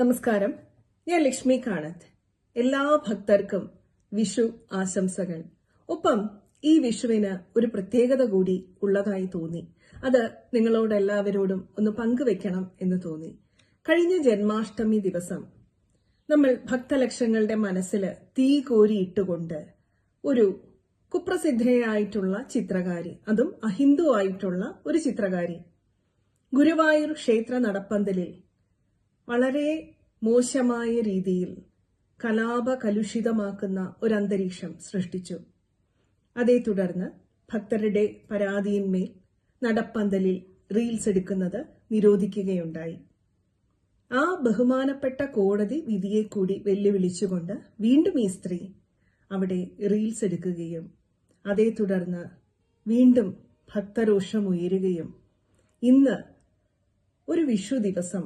നമസ്കാരം. ഞാൻ ലക്ഷ്മി കാണത്ത്. എല്ലാ ഭക്തർക്കും വിഷു ആശംസകൾ. ഒപ്പം ഈ വിഷുവിന് ഒരു പ്രത്യേകത കൂടി ഉള്ളതായി തോന്നി. അത് നിങ്ങളോട് എല്ലാവരോടും ഒന്ന് പങ്കുവെക്കണം എന്ന് തോന്നി. കഴിഞ്ഞ ജന്മാഷ്ടമി ദിവസം നമ്മൾ ഭക്തലക്ഷങ്ങളുടെ മനസ്സിൽ തീ കോരിയിട്ടുകൊണ്ട് ഒരു കുപ്രസിദ്ധയായിട്ടുള്ള ചിത്രകാരി അതും അഹിന്ദു ആയിട്ടുള്ള ഒരു ചിത്രകാരി ഗുരുവായൂർ ക്ഷേത്ര നടപ്പന്തലിൽ വളരെ മോശമായ രീതിയിൽ കലാപ കലുഷിതമാക്കുന്ന ഒരു അന്തരീക്ഷം സൃഷ്ടിച്ചു. അതേ തുടർന്ന് ഭക്തരുടെ പരാതിയിന്മേൽ നടപ്പന്തലിൽ റീൽസ് എടുക്കുന്നത് നിരോധിക്കുകയുണ്ടായി. ആ ബഹുമാനപ്പെട്ട കോടതി വിധിയെ കൂടി വെല്ലുവിളിച്ചുകൊണ്ട് വീണ്ടും ഈ സ്ത്രീ അവിടെ റീൽസ് എടുക്കുകയും അതേ തുടർന്ന് വീണ്ടും ഭക്തരോഷം ഉയരുകയും ഇന്ന് ഒരു വിഷു ദിവസം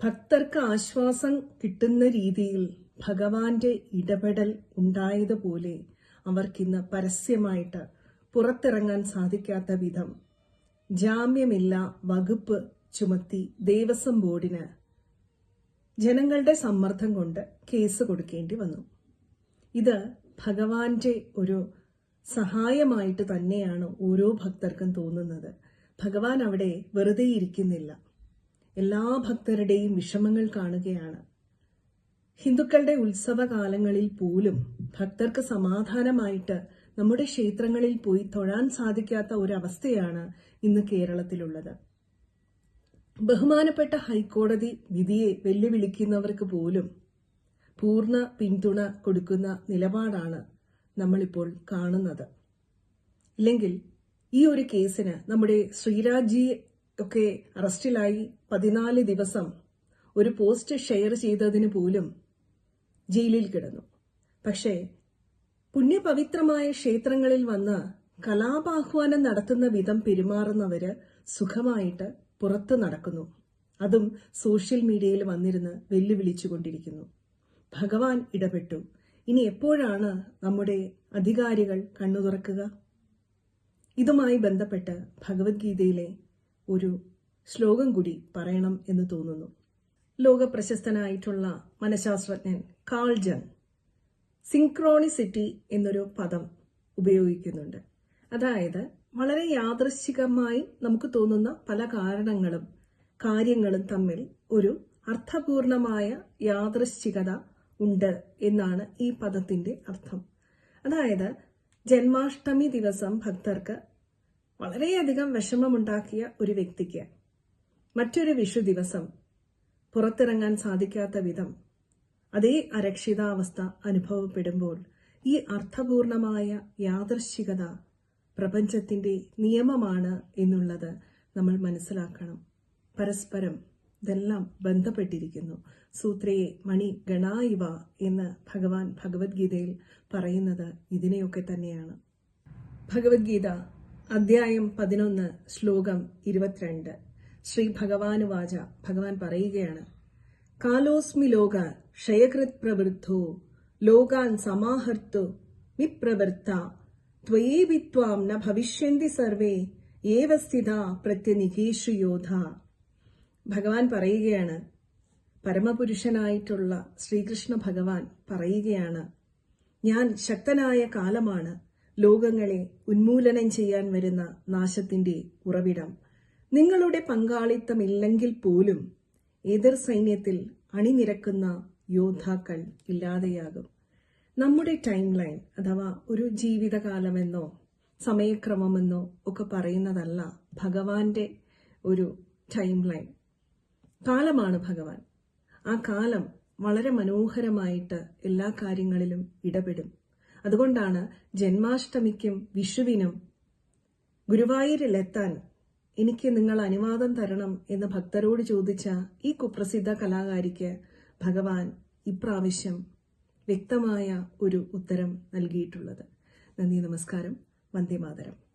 ഭക്തർക്ക് ആശ്വാസം കിട്ടുന്ന രീതിയിൽ ഭഗവാന്റെ ഇടപെടൽ ഉണ്ടായതുപോലെ അവർക്കിന്ന് പരസ്യമായിട്ട് പുറത്തിറങ്ങാൻ സാധിക്കാത്ത വിധം ജാമ്യമില്ല വകുപ്പ് ചുമത്തി ദേവസ്വം ബോർഡിന് ജനങ്ങളുടെ സമ്മർദ്ദം കൊണ്ട് കേസ് കൊടുക്കേണ്ടി വന്നു. ഇത് ഭഗവാന്റെ ഒരു സഹായമായിട്ട് തന്നെയാണ് ഓരോ ഭക്തർക്കും തോന്നുന്നത്. ഭഗവാൻ അവിടെ വെറുതെ ഇരിക്കുന്നില്ല എല്ലാ ഭക്തരുടെയും വിഷമങ്ങൾ കാണുകയാണ്. ഹിന്ദുക്കളുടെ ഉത്സവകാലങ്ങളിൽ പോലും ഭക്തർക്ക് സമാധാനമായിട്ട് നമ്മുടെ ക്ഷേത്രങ്ങളിൽ പോയി തൊഴാൻ സാധിക്കാത്ത ഒരവസ്ഥയാണ് ഇന്ന് കേരളത്തിലുള്ളത്. ബഹുമാനപ്പെട്ട ഹൈക്കോടതി വിധിയെ വെല്ലുവിളിക്കുന്നവർക്ക് പോലും പൂർണ പിന്തുണ കൊടുക്കുന്ന നിലപാടാണ് നമ്മളിപ്പോൾ കാണുന്നത്. ഇല്ലെങ്കിൽ ഈ ഒരു കേസിന് നമ്മുടെ ശ്രീരാജി ഒക്കെ അറസ്റ്റിലായി പതിനാല് ദിവസം ഒരു പോസ്റ്റ് ഷെയർ ചെയ്തതിന് പോലും ജയിലിൽ കിടന്നു. പക്ഷേ പുണ്യപവിത്രമായ ക്ഷേത്രങ്ങളിൽ വന്ന് കലാപാഹ്വാനം നടത്തുന്ന വിധം പെരുമാറുന്നവര് സുഖമായിട്ട് പുറത്തു നടക്കുന്നു. അതും സോഷ്യൽ മീഡിയയിൽ വന്നിരുന്ന് വെല്ലുവിളിച്ചുകൊണ്ടിരിക്കുന്നു. ഭഗവാൻ ഇടപെട്ടു. ഇനി എപ്പോഴാണ് നമ്മുടെ അധികാരികൾ കണ്ണു തുറക്കുക ഇതുമായി ബന്ധപ്പെട്ട് ഭഗവത്ഗീതയിലെ ഒരു ശ്ലോകം കൂടി പറയണം എന്ന് തോന്നുന്നു. ലോക പ്രശസ്തനായിട്ടുള്ള മനഃശാസ്ത്രജ്ഞൻ കാൾ ജങ് സിങ്ക്രോണിസിറ്റി എന്നൊരു പദം ഉപയോഗിക്കുന്നുണ്ട്. അതായത് വളരെ യാദൃശ്ചികമായി നമുക്ക് തോന്നുന്ന പല കാരണങ്ങളും കാര്യങ്ങളും തമ്മിൽ ഒരു അർത്ഥപൂർണമായ യാദൃശ്ചികത ഉണ്ട് എന്നാണ് ഈ പദത്തിന്റെ അർത്ഥം. അതായത് ജന്മാഷ്ടമി ദിവസം ഭക്തർക്ക് വളരെയധികം വിഷമമുണ്ടാക്കിയ ഒരു വ്യക്തിക്ക് മറ്റൊരു വിഷു ദിവസം പുറത്തിറങ്ങാൻ സാധിക്കാത്ത വിധം അതേ അരക്ഷിതാവസ്ഥ അനുഭവപ്പെടുമ്പോൾ ഈ അർത്ഥപൂർണമായ യാദർശികത പ്രപഞ്ചത്തിന്റെ നിയമമാണ് എന്നുള്ളത് നമ്മൾ മനസ്സിലാക്കണം. പരസ്പരം ഇതെല്ലാം ബന്ധപ്പെട്ടിരിക്കുന്നു. സൂത്രയെ മണി ഗണായിവ എന്ന് ഭഗവാൻ ഭഗവത്ഗീതയിൽ പറയുന്നത് ഇതിനെയൊക്കെ തന്നെയാണ്. ഭഗവത്ഗീത അധ്യായം പതിനൊന്ന് ശ്ലോകം ഇരുപത്തിരണ്ട്. ശ്രീ ഭഗവാനുവാച ഭഗവാൻ പറയുകയാണ് കാലോസ്മി ലോക ക്ഷയകൃത് പ്രവൃദ്ധോ ലോകാൻ സമാഹർത്തു മിപ്രവൃത്ത ത്വയേവിത്വാം ന ഭവിഷ്യന്തി സർവേ ഏവ സ്ഥിത പ്രത്യനികേഷു യോധ. ഭഗവാൻ പറയുകയാണ് പരമപുരുഷനായിട്ടുള്ള ശ്രീകൃഷ്ണ ഭഗവാൻ പറയുകയാണ് ഞാൻ ശക്തനായ കാലമാണ് ലോകങ്ങളെ ഉന്മൂലനം ചെയ്യാൻ വരുന്ന നാശത്തിന്റെ ഉറവിടം. നിങ്ങളുടെ പങ്കാളിത്തമില്ലെങ്കിൽ പോലും എതിർ സൈന്യത്തിൽ അണിനിരക്കുന്ന യോദ്ധാക്കൾ ഇല്ലാതെയാകും. നമ്മുടെ ടൈം ലൈൻ അഥവാ ഒരു ജീവിതകാലമെന്നോ സമയക്രമമെന്നോ ഒക്കെ പറയുന്നതല്ല ഭഗവാന്റെ ഒരു ടൈം ലൈൻ കാലമാണ് ഭഗവാൻ. ആ കാലം വളരെ മനോഹരമായിട്ട് എല്ലാ കാര്യങ്ങളിലും ഇടപെടും. അതുകൊണ്ടാണ് ജന്മാഷ്ടമിക്കും വിഷുവിനും ഗുരുവായൂരിലെത്താൻ എനിക്ക് നിങ്ങൾ അനുവാദം തരണം എന്ന് ഭക്തരോട് ചോദിച്ച ഈ കുപ്രസിദ്ധ കലാകാരിക്ക് ഭഗവാൻ ഇപ്രാവശ്യം വ്യക്തമായ ഒരു ഉത്തരം നൽകിയിട്ടുള്ളത്. നന്ദി നമസ്കാരം. വന്ദേ മാതരം.